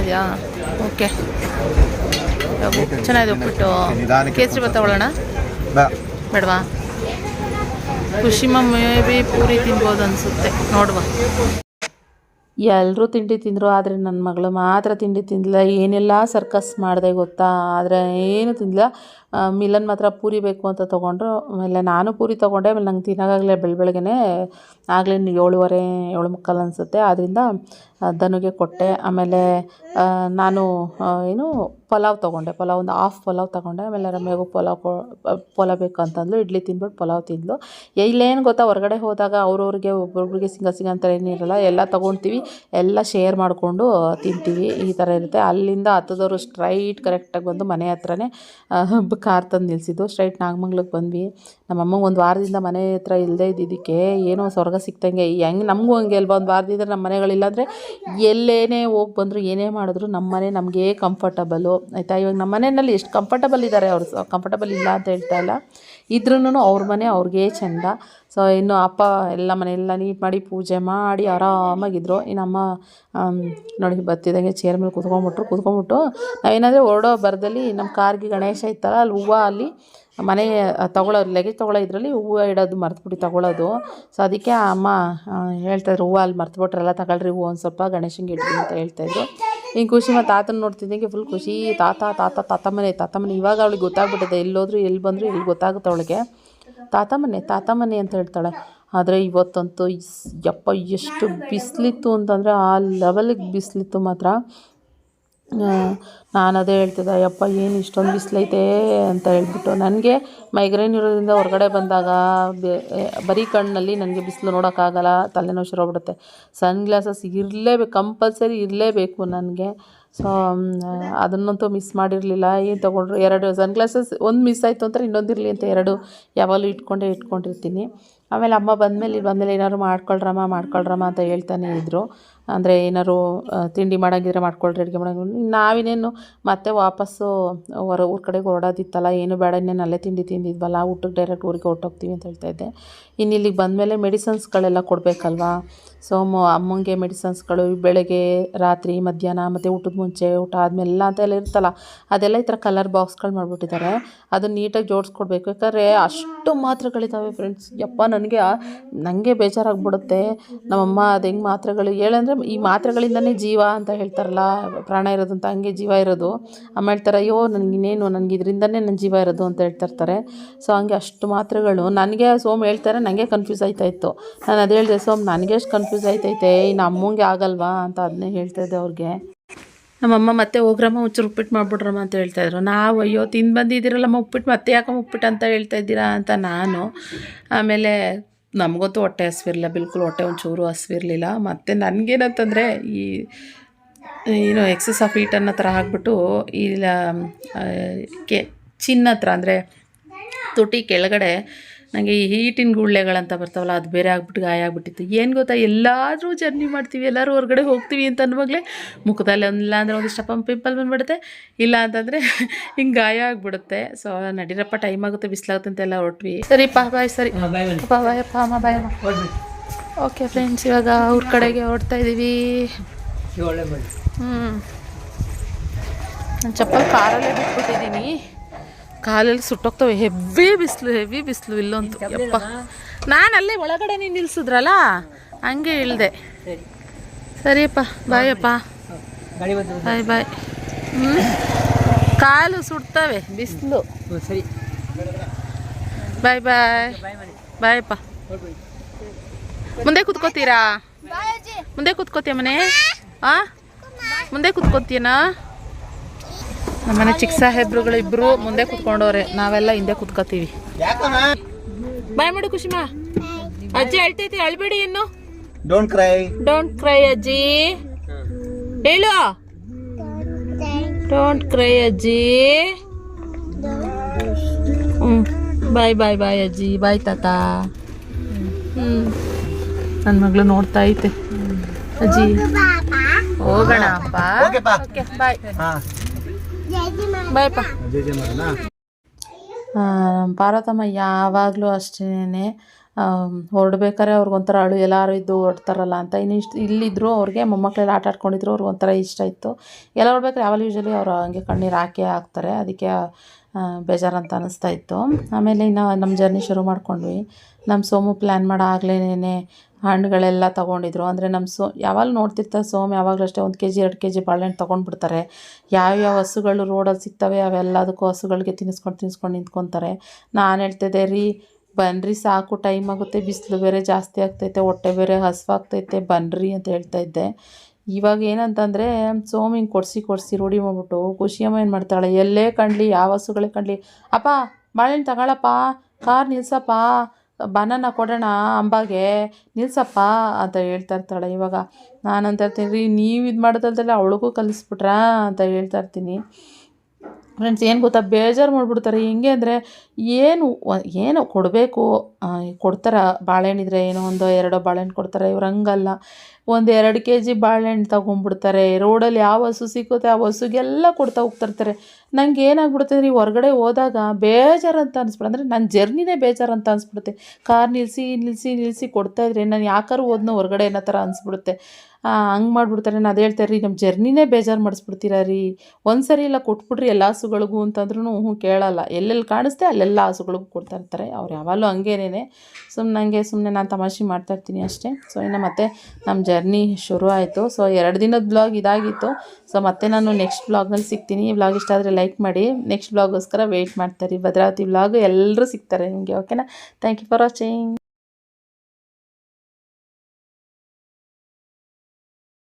ಇದೆಯಾ? ಓಕೆ ಚೆನ್ನಾಗಿದೆ ಉಪ್ಪಿಟ್ಟು. ಕೇಸರಿ ಬಾತ್ ತಗೊಳ್ಳೋಣ? ಬೇಡವಾ? ಖುಷಿಮ ಮೇ ಬಿ ಪೂರಿ ತಿನ್ಬೋದು ಅನಿಸುತ್ತೆ. ನೋಡುವ. ಎಲ್ಲರೂ ತಿಂಡಿ ತಿಂದರು ಆದರೆ ನನ್ನ ಮಗಳು ಮಾತ್ರ ತಿಂಡಿ ತಿಂದಿಲ್ಲ ಏನೆಲ್ಲ ಸರ್ಕಸ್ ಮಾಡಿದೆ ಗೊತ್ತಾ? ಆದರೆ ಏನು ತಿಂದಿಲ್ಲ ಮಿಲನ್ ಮಾತ್ರ ಪೂರಿ ಬೇಕು ಅಂತ ತೊಗೊಂಡ್ರು. ಆಮೇಲೆ ನಾನು ಪೂರಿ ತೊಗೊಂಡೆ. ಆಮೇಲೆ ನಂಗೆ ತಿನ್ನೋಕ್ಕಾಗಲಿಲ್ಲ. ಬೆಳ ಬೆಳಗ್ಗೆನೇ ಆಗಲೇ ಏಳುವರೆ, ಏಳು ಮುಕ್ಕಾಲು ಅನಿಸುತ್ತೆ. ಆದ್ದರಿಂದ ದನುಗೆ ಧನುಗೆ ಕೊಟ್ಟೆ. ಆಮೇಲೆ ನಾನು ಏನು ಪಲಾವ್ ತೊಗೊಂಡೆ. ಪಲಾವ್ ಒಂದು ಹಾಫ್ ಪಲಾವ್ ತೊಗೊಂಡೆ. ಆಮೇಲೆ ರಮ್ಯಾಗೂ ಪಲಾವ್ ಕೊ ಪಲಾವ್ ಬೇಕಂತಂದ್ಲು ಇಡ್ಲಿ ತಿಂದ್ಬಿಟ್ಟು ಪಲಾವ್ ತಿಂದ್ಲು. ಇಲ್ಲೇನು ಗೊತ್ತಾ, ಹೊರಗಡೆ ಹೋದಾಗ ಅವ್ರವ್ರಿಗೆ ಒಬ್ಬೊಬ್ರಿಗೆ ಸಿಂಗ ಸಿಂಗ ಅಂತ ಏನಿರಲ್ಲ ಎಲ್ಲ ತೊಗೊಳ್ತೀವಿ ಎಲ್ಲ ಶೇರ್ ಮಾಡಿಕೊಂಡು ತಿಂತೀವಿ. ಈ ಥರ ಇರುತ್ತೆ. ಅಲ್ಲಿಂದ ಹತ್ತದವರು ಸ್ಟ್ರೈಟ್ ಕರೆಕ್ಟಾಗಿ ಬಂದು ಮನೆ ಹತ್ರನೇ ಕಾರ್ ತಂದು ನಿಲ್ಲಿಸಿದ್ದು ಸ್ಟ್ರೈಟ್ ನಾಗಮಂಗ್ಲಕ್ಕೆ ಬಂದ್ವಿ. ನಮ್ಮಮ್ಮಂಗೆ ಒಂದು ವಾರದಿಂದ ಮನೆ ಹತ್ರ ಇಲ್ಲದೇ ಇದ್ದಿದ್ದಕ್ಕೆ ಏನೋ ಸ್ವರ್ಗ ಸಿಕ್ತಂಗೆ. ಹೆಂಗೆ ನಮಗೂ ಹಂಗೆ ಅಲ್ವಾ? ಒಂದು ವಾರದಿಂದ ನಮ್ಮ ಮನೆಗಳಿಲ್ಲ ಅಂದರೆ ಎಲ್ಲೇನೇ ಹೋಗಿ ಬಂದರು, ಏನೇ ಮಾಡಿದ್ರು ನಮ್ಮ ಮನೆ ನಮಗೆ ಕಂಫರ್ಟಬಲು ಆಯಿತಾ? ಇವಾಗ ನಮ್ಮ ಮನೆಯಲ್ಲಿ ಎಷ್ಟು ಕಂಫರ್ಟಬಲ್ ಇದ್ದಾರೆ ಅವರು? ಕಂಫರ್ಟಬಲ್ ಇಲ್ಲ ಅಂತ ಹೇಳ್ತಾ ಇಲ್ಲ. ಇದ್ರೂ ಅವ್ರ ಮನೆ ಅವ್ರಿಗೆ ಚೆಂದ. ಸೊ ಇನ್ನು ಅಪ್ಪ ಎಲ್ಲ ಮನೆಯೆಲ್ಲ ನೀಟ್ ಮಾಡಿ ಪೂಜೆ ಮಾಡಿ ಆರಾಮಾಗಿದ್ದರು ಇನ್ನು ಅಮ್ಮ ನೋಡಿ ಬತ್ತಿದಂಗೆ ಚೇರ್ ಮೇಲೆ ಕುತ್ಕೊಂಡ್ಬಿಟ್ರು. ಕುತ್ಕೊಂಡ್ಬಿಟ್ಟು ನಾವೇನಾದರೂ ಹೊರಡೋ ಬರದಲ್ಲಿ ನಮ್ಮ ಕಾರ್ಗೆ ಗಣೇಶ ಇತ್ತಲ್ಲ, ಅಲ್ಲಿ ಹೂವು ಅಲ್ಲಿ ಮನೆ ತೊಗೊಳೋದು ಲಗೇಜ್ ತೊಗೊಳ್ಳೋ ಇದರಲ್ಲಿ ಹೂವು ಇಡೋದು ಮರ್ತುಬಿಟ್ಟು ತೊಗೊಳೋದು. ಸೊ ಅದಕ್ಕೆ ಅಮ್ಮ ಹೇಳ್ತಾಯಿದ್ರು ಹೂವು ಅಲ್ಲಿ ಮರ್ತುಬಿಟ್ರಲ್ಲ ತಗೊಳ್ರಿ, ಹೂವು ಒಂದು ಸ್ವಲ್ಪ ಗಣೇಶಂಗೆ ಇಡ್ರಿ ಅಂತ ಹೇಳ್ತಾಯಿದ್ರು ಹಿಂಗೆ ಖುಷಿ ಮತ್ತು ತಾತನ ನೋಡ್ತಿದ್ದಂಗೆ ಫುಲ್ ಖುಷಿ. ತಾತ ತಾತ ತಾತ ಮನೆ ತಾತ ಮನೆ ಇವಾಗ ಅವಳಿಗೆ ಗೊತ್ತಾಗ್ಬಿಟ್ಟಿದೆ ಎಲ್ಲೋದ್ರು ಎಲ್ಲಿ ಬಂದರೂ ಇಲ್ಲಿ ಗೊತ್ತಾಗುತ್ತೆ ಅವಳಿಗೆ. ತಾತ ಮನೆ ತಾತ ಮನೆ ಅಂತ ಹೇಳ್ತಾಳೆ. ಆದರೆ ಇವತ್ತಂತೂ ಯಪ್ಪ, ಎಷ್ಟು ಬಿಸಿಲಿತ್ತು ಅಂತಂದರೆ ಆ ಲೆವೆಲಿಗೆ ಬಿಸಿಲಿತ್ತು ಮಾತ್ರ. ನಾನು ಅದೇ ಹೇಳ್ತಿದ್ದೆ, ಯಪ್ಪ, ಏನು ಇಷ್ಟೊಂದು ಬಿಸಿಲೈತೆ ಅಂತ ಹೇಳ್ಬಿಟ್ಟು. ನನಗೆ ಮೈಗ್ರೇನ್ ಇರೋದ್ರಿಂದ ಹೊರಗಡೆ ಬಂದಾಗ ಬರೀ ಕಣ್ಣಲ್ಲಿ ನನಗೆ ಬಿಸಿಲು ನೋಡೋಕ್ಕಾಗಲ್ಲ, ತಲೆನೋವು ಶುರು ಆಗ್ಬಿಡುತ್ತೆ. ಸನ್ ಗ್ಲಾಸಸ್ ಇರಲೇಬೇಕು ಕಂಪಲ್ಸರಿ ಇರಲೇಬೇಕು ನನಗೆ. ಸೊ ಅದನ್ನಂತೂ ಮಿಸ್ ಮಾಡಿರಲಿಲ್ಲ. ಏನು ತೊಗೊಂಡ್ರು? ಎರಡು ಸನ್ ಗ್ಲಾಸಸ್ ಒಂದು ಮಿಸ್ ಆಯಿತು ಅಂದರೆ ಇನ್ನೊಂದು ಇರಲಿ ಅಂತ ಎರಡು ಯಾವಾಗಲೂ ಇಟ್ಕೊಂಡೇ ಇಟ್ಕೊಂಡಿರ್ತೀನಿ. ಆಮೇಲೆ ಅಮ್ಮ ಬಂದಮೇಲೆ ಇಲ್ಲಿ ಬಂದಮೇಲೆ ಏನಾದ್ರು ಮಾಡ್ಕೊಳ್ರಮ್ಮ ಮಾಡ್ಕೊಳ್ರಮ್ಮ ಅಂತ ಹೇಳ್ತಾನೆ ಇದ್ದರು ಅಂದರೆ ಏನಾದ್ರು ತಿಂಡಿ ಮಾಡೋಂಗಿದ್ರೆ ಮಾಡ್ಕೊಳ್ರಿ, ಅಡುಗೆ ಮಾಡಂಗಿದ್ರೆ ನಾವಿನೇನು ಮತ್ತೆ ವಾಪಸ್ಸು ಹೊರ ಊರ ಕಡೆಗೆ ಹೊರಡೋದಿತ್ತಲ್ಲ ಏನು ಬೇಡ, ಇನ್ನೇನು ಅಲ್ಲೇ ತಿಂಡಿ ತಿಂದಿದ್ವಲ್ಲ ಊಟಕ್ಕೆ ಡೈರೆಕ್ಟ್ ಊರಿಗೆ ಹೊರಟೋಗ್ತೀವಿ ಅಂತ ಹೇಳ್ತಾ ಇದ್ದೆ. ಇನ್ನು ಇಲ್ಲಿಗೆ ಬಂದಮೇಲೆ ಮೆಡಿಸನ್ಸ್ಗಳೆಲ್ಲ ಕೊಡಬೇಕಲ್ವಾ? ಸೊ ಅಮ್ಮಂಗೆ ಮೆಡಿಸನ್ಸ್ಗಳು ಬೆಳಗ್ಗೆ, ರಾತ್ರಿ, ಮಧ್ಯಾಹ್ನ ಮತ್ತು ಊಟದ ಮುಂಚೆ, ಊಟ ಆದಮೇಲೆ ಅಂತ ಎಲ್ಲ ಇರುತ್ತಲ್ಲ ಅದೆಲ್ಲ ಈ ಥರ ಕಲರ್ ಬಾಕ್ಸ್ಗಳು ಮಾಡಿಬಿಟ್ಟಿದ್ದಾರೆ ಅದನ್ನು ನೀಟಾಗಿ ಜೋಡಿಸ್ಕೊಡ್ಬೇಕು. ಯಾಕಂದರೆ ಅಷ್ಟು ಮಾತ್ರೆಗಳಿದ್ದಾವೆ ಫ್ರೆಂಡ್ಸ್ ಯಪ್ಪ, ನನಗೆ ನನಗೆ ಬೇಜಾರಾಗ್ಬಿಡುತ್ತೆ. ನಮ್ಮಮ್ಮ ಅದು ಹೆಂಗೆ ಮಾತ್ರೆಗಳು, ಹೇಳಂದ್ರೆ ಈ ಮಾತ್ರೆಗಳಿಂದನೇ ಜೀವ ಅಂತ ಹೇಳ್ತಾರಲ್ಲ, ಪ್ರಾಣ ಇರೋದು ಅಂತ ಹಂಗೆ ಜೀವ ಇರೋದು. ಅಮ್ಮ ಹೇಳ್ತಾರೆ, ಅಯ್ಯೋ, ನನಗೆ ಇನ್ನೇನು, ನನಗೆ ಇದರಿಂದನೇ ನನ್ನ ಜೀವ ಇರೋದು ಅಂತ ಹೇಳ್ತಿರ್ತಾರೆ ಸೊ, ಹಂಗೆ ಅಷ್ಟು ಮಾತ್ರೆಗಳು. ನನಗೆ ಸೋಮ್ ಹೇಳ್ತಾರೆ ನನಗೆ ಕನ್ಫ್ಯೂಸ್ ಆಯ್ತಾ ಇತ್ತು. ನಾನು ಅದು ಹೇಳಿದೆ, ಸೋಮ್, ನನಗೆ ಎಷ್ಟು ಕನ್ಫ್ಯೂಸ್ ಆಯ್ತೈತೆ ಇನ್ನು ಅಮ್ಮಂಗೆ ಆಗಲ್ವಾ ಅಂತ ಅದನ್ನೇ ಹೇಳ್ತಾಯಿದ್ದೆ ಅವ್ರಿಗೆ. ನಮ್ಮಮ್ಮ ಮತ್ತೆ ಹೋಗ್ರಮ್ಮ, ಒಂಚೂರು ಉಪ್ಪಿಟ್ಟು ಮಾಡ್ಬಿಡ್ರಮ್ಮ ಅಂತ ಹೇಳ್ತಾಯಿದ್ರು ನಾವು, ಅಯ್ಯೋ, ತಿಂದು ಬಂದಿದ್ದೀರಲ್ಲಮ್ಮ, ಉಪ್ಪಿಟ್ಟು, ಮತ್ತೆ ಯಾಕಮ್ಮ ಉಪ್ಪಿಟ್ಟು ಅಂತ ಹೇಳ್ತಾ ಇದ್ದೀರಾ? ಅಂತ ನಾನು, ಆಮೇಲೆ ನಮಗಂತೂ ಹೊಟ್ಟೆ ಹಸ್ವಿರಲಿಲ್ಲ, ಬಿಲ್ಕುಲ್ ಹೊಟ್ಟೆ ಒಂಚೂರು ಹಸ್ವಿರಲಿಲ್ಲ. ಮತ್ತು ನನಗೇನಂತಂದರೆ, ಈ, ಏನು ಎಕ್ಸಸ್ ಆಫ್ ಹೀಟ್ ಅನ್ನೋ ಥರ ಹಾಕ್ಬಿಟ್ಟು ಇಲ್ಲ ಕೆ, ಚಿನ್ನ ಹತ್ರ, ಅಂದರೆ ತುಟಿ ಕೆಳಗಡೆ ನನಗೆ ಈ ಹೀಟಿನ ಗುಳ್ಳೆಗಳಂತ ಬರ್ತಾವಲ್ಲ ಅದು ಬೇರೆ ಆಗ್ಬಿಟ್ಟು ಗಾಯ ಆಗ್ಬಿಟ್ಟಿತ್ತು. ಏನು ಗೊತ್ತಾ ಎಲ್ಲಾದರೂ ಜರ್ನಿ ಮಾಡ್ತೀವಿ ಎಲ್ಲರೂ ಹೊರಗಡೆ ಹೋಗ್ತೀವಿ ಅಂತ ಅನ್ನುವಾಗಲೇ ಮುಖದಲ್ಲಿ ಒಂದಿಲ್ಲ ಅಂದರೆ ಒಂದಿಷ್ಟಪ್ಪ ಪಿಂಪಲ್ ಬಂದುಬಿಡುತ್ತೆ. ಇಲ್ಲ ಅಂತಂದರೆ ಹಿಂಗೆ ಗಾಯ ಆಗಿಬಿಡುತ್ತೆ. ಸೊ ನಡೀರಪ್ಪ ಟೈಮ್ ಆಗುತ್ತೆ ಬಿಸಿಲಾಗುತ್ತೆ ಅಂತೆಲ್ಲ ಹೊರಟ್ವಿ. ಪಾ ಬಾಯ್ ಸರಿ ಬಾಯ್ ಬಾಯ್ ಅಪ್ಪ ಅಮ್ಮ ಬಾಯ್ ಓಕೆ ಫ್ರೆಂಡ್ಸ್ ಇವಾಗ ಅವ್ರ ಕಡೆಗೆ ಹೊರಡ್ತಾ ಇದ್ದೀವಿ ಹ್ಞೂ ನಾನು ಚಪ್ಪಲ್ ಕಾರಲ್ಲೇ ಬಿಟ್ಬಿಟ್ಟಿದ್ದೀನಿ. ಕಾಲಲ್ಲಿ ಸುಟ್ಟೋಗ್ತವೆ. ಹೆವಿ ಬಿಸಿಲು ಹೆವಿ ಬಿಸಿಲು ಇಲ್ಲಂತೂ ಯಪ್ಪ ನಾನು ಅಲ್ಲೇ ಒಳಗಡೆ ನೀನು ನಿಲ್ಸಿದ್ರಲ್ಲ? ಹಂಗೆ ಇಳಿದೆ. ಸರಿಯಪ್ಪ ಬಾಯಪ್ಪ ಬಾಯ್ ಬಾಯ್ ಹ್ಞೂ ಕಾಲು ಸುಡ್ತವೆ ಬಿಸಿಲು. ಸರಿ. ಬಾಯ್ ಬಾಯ್ ಬಾಯಪ್ಪ ಮುಂದೆ ಕುತ್ಕೋತೀರಾ? ಮುಂದೆ ಕುತ್ಕೋತೀಯ ಮನೆ? ಆ? ಮುಂದೆ ಕುತ್ಕೋತೀಯನಾ? ನಮ್ಮನೆ ಚಿಕ್ಕ ಸಾಹೇಬ್ರುಗಳು ಇಬ್ರು ಮುಂದೆ ಕುತ್ಕೊಂಡವ್ರೆ. ನಾವೆಲ್ಲ ಹಿಂದೆ ಕುತ್ಕೋತೀವಿ ಬಾಯ್ ಮಾಡು ಖುಷಿಮಾ ಅಜ್ಜಿ ಅಳ್ತೈತಿ ಅಳ್ಬೇಡಿ ಇನ್ನು. ಡೋಂಟ್ ಕ್ರೈ ಡೋಂಟ್ ಕ್ರೈ ಅಜ್ಜಿ. ಹೇಳು. ಡೋಂಟ್ ಕ್ರೈ ಅಜ್ಜಿ. ಹ್ಞೂ ಬಾಯ್ ಬಾಯ್ ಬಾಯ್ ಅಜ್ಜಿ. ಬಾಯ್ ತಾತ. ಹ್ಞೂ ನನ್ನ ಮಗಳು ನೋಡ್ತಾ ಐತೆ. ಅಜ್ಜಿ. ಹೋಗೋಣ. ಅಪ್ಪ ಓಕೆ ಪಾ ಓಕೆ ಬಾಯ್ ಹಾ ಬಾಯ್ ಪಾ ಜೈ ಜೈ ಮಾಡೋಣ ಪಾರ್ವತಮ್ಮ ಯಾವಾಗಲೂ ಅಷ್ಟೇ ಹೊರಡ್ಬೇಕಾರೆ ಅವ್ರಿಗೊಂಥರ ಅಳು ಎಲ್ಲರೂ ಇದ್ದು ಹೊರಡ್ತಾರಲ್ಲ ಅಂತ. ಇನ್ನು ಇಷ್ಟು ಇಲ್ಲಿದ್ದರು ಅವ್ರಿಗೆ ಮೊಮ್ಮಕ್ಕಳೆಲ್ಲ ಆಟ ಆಡ್ಕೊಂಡಿದ್ರು ಅವ್ರಿಗೆ ಒಂಥರ ಇಷ್ಟ ಇತ್ತು. ಎಲ್ಲ ಹೊರಡ್ಬೇಕಾದ್ರೆ ಯಾವಾಗ ಯೂಶಲಿ ಅವರು ಹಂಗೆ ಕಣ್ಣೀರು ಹಾಕೇ ಹಾಕ್ತಾರೆ. ಅದಕ್ಕೆ ಬೇಜಾರಂತ ಅನ್ನಿಸ್ತಾ ಇತ್ತು. ಆಮೇಲೆ ಇನ್ನು ನಮ್ಮ ಜರ್ನಿ ಶುರು ಮಾಡ್ಕೊಂಡ್ವಿ. ನಮ್ಮ ಸೋಮು ಪ್ಲ್ಯಾನ್ ಮಾಡೋ ಹಣ್ಣುಗಳೆಲ್ಲ ತೊಗೊಂಡಿದ್ರು. ಅಂದರೆ ನಮ್ಮ ಸೋ ಯಾವಾಗ ನೋಡ್ತಿರ್ತಾರೆ ಸೋಮ್ ಯಾವಾಗಲೂ ಅಷ್ಟೇ ಒಂದು ಕೆ ಜಿ ಎರಡು ಕೆ ಜಿ ಬಾಳೆಹಣ್ಣು ತೊಗೊಂಡ್ಬಿಡ್ತಾರೆ. ಯಾವ್ಯಾವ ಹಸುಗಳು ರೋಡಲ್ಲಿ ಸಿಗ್ತವೆ ಅವೆಲ್ಲದಕ್ಕೂ ಹಸುಗಳಿಗೆ ತಿನ್ನಿಸ್ಕೊಂಡು ತಿನ್ನಿಸ್ಕೊಂಡು ನಿಂತ್ಕೊತಾರೆ. ನಾನು ಹೇಳ್ತಿದ್ದೆ, ರೀ ಬನ್ನಿರಿ ಸಾಕು, ಟೈಮ್ ಆಗುತ್ತೆ, ಬಿಸಿಲು ಬೇರೆ ಜಾಸ್ತಿ ಆಗ್ತೈತೆ, ಹೊಟ್ಟೆ ಬೇರೆ ಹಸುವಾಗ್ತೈತೆ ಬನ್ನಿರಿ ಅಂತ ಹೇಳ್ತಾ ಇದ್ದೆ. ಇವಾಗ ಏನಂತಂದರೆ ಸೋಮಿಂಗೆ ಕೊಡಿಸಿ ಕೊಡಿಸಿ ರೂಢಿ ಮಾಡ್ಬಿಟ್ಟು ಖುಷಿಯಮ್ಮ ಏನು ಮಾಡ್ತಾಳೆ, ಎಲ್ಲೇ ಕಂಡ್ಲಿ, ಯಾವ ಹಸುಗಳೇ ಕಂಡ್ಲಿ, ಅಪ್ಪ, ಬಾಳೆಹಣ್ಣು ತಗೊಳಪ್ಪ, ಕಾರ್ ನಿಲ್ಸಪ್ಪ ಬನಾನ ಕೊಡೋಣ, ಅಂಬಾಗೆ. ನಿಲ್ಸಪ್ಪ ಅಂತ ಹೇಳ್ತಾ ಇರ್ತಾಳೆ ಇವಾಗ. ಅಂತ ಇರ್ತೀನಿ, ರೀ, ನೀವು ಇದು ಮಾಡೋದಲ್ದಲ್ಲ ಅವಳಿಗೂ ಕಲಿಸ್ಬಿಟ್ರ ಅಂತ ಹೇಳ್ತಾ ಇರ್ತೀನಿ. ಫ್ರೆಂಡ್ಸ್ ಏನು ಗೊತ್ತಾ? ಬೇಜಾರು ಮಾಡಿಬಿಡ್ತಾರೆ. ಹೆಂಗೆ ಅಂದರೆ, ಏನು ಏನು ಕೊಡಬೇಕು? ಕೊಡ್ತಾರೆ? ಬಾಳೆಹಣ್ಣಿದ್ರೆ ಏನೋ ಒಂದು, ಎರಡೋ ಬಾಳೆಹಣ್ಣು ಕೊಡ್ತಾರೆ? ಇವ್ರು ಹಂಗಲ್ಲ. ಒಂದು ಎರಡು ಕೆ ಜಿ ಬಾಳೆಹಣ್ಣು ತೊಗೊಂಡ್ಬಿಡ್ತಾರೆ. ರೋಡಲ್ಲಿ ಯಾವ ಹಸು ಸಿಕ್ಕುತ್ತೆ ಆ ಹಸುಗೆಲ್ಲ ಕೊಡ್ತಾ ಹೋಗ್ತಿರ್ತಾರೆ ನಂಗೆ ಏನಾಗ್ಬಿಡುತ್ತೆ ರೀ ಹೊರಗಡೆ ಹೋದಾಗ ಬೇಜಾರು ಅಂತ ಅನಿಸ್ಬಿಡು ಅಂದರೆ ನನ್ನ ಜರ್ನಿನೇ ಬೇಜಾರು ಅಂತ ಅನಿಸ್ಬಿಡುತ್ತೆ. ಕಾರ್ ನಿಲ್ಲಿಸಿ ನಿಲ್ಲಿಸಿ ನಿಲ್ಲಿಸಿ ಕೊಡ್ತಾ ಇದ್ರೆ ನಾನು ಯಾಕಾರು ಹೋದ್ನೋ ಹೊರಗಡೆ ಏನೋ ಥರ ಅನಿಸ್ಬಿಡುತ್ತೆ. ಹಂಗೆ ಮಾಡಿಬಿಡ್ತಾರೆ. ನಾನು ಹೇಳ್ತಾರೆ ರೀ ನಮ್ಮ ಜರ್ನಿನೇ ಬೇಜಾರು ಮಾಡಿಸ್ಬಿಡ್ತೀರಾ ರೀ? ಒಂದು ಸರಿ ಇಲ್ಲ ಕೊಟ್ಬಿಡ್ರಿ ಎಲ್ಲ ಹಸುಗಳಿಗೂ ಅಂತಂದ್ರೂ ಹ್ಞೂ ಕೇಳಲ್ಲ. ಎಲ್ಲೆಲ್ಲಿ ಕಾಣಿಸ್ತೆ ಅಲ್ಲೆಲ್ಲ ಹಸುಗಳಿಗೂ ಕೊಡ್ತಾ ಇರ್ತಾರೆ. ಅವ್ರು ಯಾವಾಗಲೂ ಹಂಗೇನೇ ಸುಮ್ಮನೆ ನನಗೆ ಸುಮ್ಮನೆ ನಾನು ತಮಾಷೆ ಮಾಡ್ತಾ ಇರ್ತೀನಿ ಅಷ್ಟೇ. ಸೊ ಇನ್ನು ಮತ್ತೆ ನಮ್ಮ ಜರ್ನಿ ಶುರು ಆಯಿತು. ಸೊ ಎರಡು ದಿನದ ಬ್ಲಾಗ್ ಇದಾಗಿತ್ತು. ಸೊ ಮತ್ತೆ ನಾನು ನೆಕ್ಸ್ಟ್ ಬ್ಲಾಗ್ನಲ್ಲಿ ಸಿಗ್ತೀನಿ. ಈ ಬ್ಲಾಗ್ ಇಷ್ಟ ಆದರೆ ಲೈಕ್ ಮಾಡಿ. ನೆಕ್ಸ್ಟ್ ಬ್ಲಾಗೋಸ್ಕರ ವೆಯ್ಟ್ ಮಾಡ್ತಾರೆ ಭದ್ರಾವತಿ ಬ್ಲಾಗ್ ಎಲ್ಲರೂ ಸಿಗ್ತಾರೆ ನಿಮಗೆ ಓಕೆನಾ ಥ್ಯಾಂಕ್ ಯು ಫಾರ್ ವಾಚಿಂಗ್